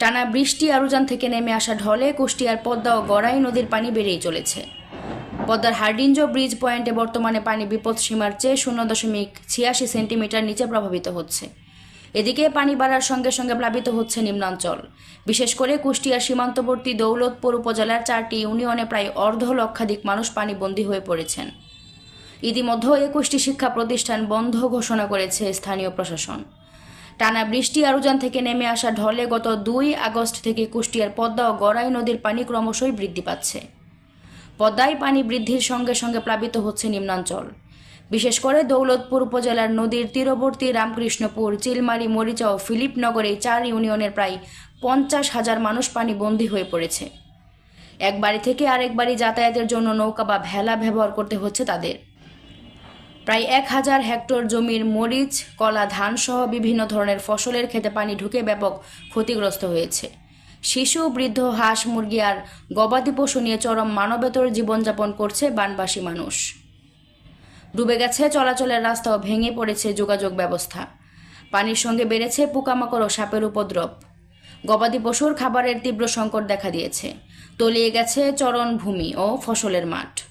টানা বৃষ্টি আরুজান থেকে নেমে আসা ঢলে কুষ্টিয়ার পদ্মা ও গড়াই নদীর পানি বেড়েই চলেছে। পদ্মার হার্ডিঞ্জ ব্রিজ পয়েন্টে বর্তমানে পানি বিপদ সীমার চেয়ে শূন্য দশমিক ছিয়াশি সেন্টিমিটার নিচে প্রভাবিত হচ্ছে। এদিকে পানি বাড়ার সঙ্গে সঙ্গে প্লাবিত হচ্ছে নিম্নাঞ্চল। বিশেষ করে কুষ্টিয়ার সীমান্তবর্তী দৌলতপুর উপজেলার চারটি ইউনিয়নে প্রায় অর্ধ লক্ষাধিক মানুষ পানিবন্দী হয়ে পড়েছেন। ইতিমধ্যে একুশটি শিক্ষা প্রতিষ্ঠান বন্ধ ঘোষণা করেছে স্থানীয় প্রশাসন। টানা বৃষ্টি আরুজান থেকে নেমে আসা ঢলে গত দুই আগস্ট থেকে কুষ্টিয়ার পদ্মা ও গড়াই নদীর পানি ক্রমশই বৃদ্ধি পাচ্ছে। পদ্মায় পানি বৃদ্ধির সঙ্গে সঙ্গে প্লাবিত হচ্ছে নিম্নাঞ্চল। বিশেষ করে দৌলতপুর উপজেলার নদীর তীরবর্তী রামকৃষ্ণপুর, চিলমারি, মরিচা ও ফিলিপনগর চার ইউনিয়নের প্রায় পঞ্চাশ হাজার মানুষ পানি বন্দী হয়ে পড়েছে। এক বাড়ি থেকে আরেক বাড়ি যাতায়াতের জন্য নৌকা বা ভেলা ব্যবহার করতে হচ্ছে তাদের। প্রায় এক হাজার হেক্টর জমির মরিচ, কলা, ধান সহ বিভিন্ন ধরনের ফসলের খেতে পানি ঢুকে ব্যাপক ক্ষতিগ্রস্ত হয়েছে। শিশু, বৃদ্ধ, হাঁস, মুরগি আর গবাদি পশু নিয়ে চরম মানবেতর জীবনযাপন করছে বানবাসী মানুষ। ডুবে গেছে, চলাচলের রাস্তাও ভেঙে পড়েছে যোগাযোগ ব্যবস্থা। পানির সঙ্গে বেড়েছে পোকামাকড় ও সাপের উপদ্রব। গবাদি পশুর খাবারের তীব্র সংকট দেখা দিয়েছে। তলিয়ে গেছে চরণ ভূমি ও ফসলের মাঠ।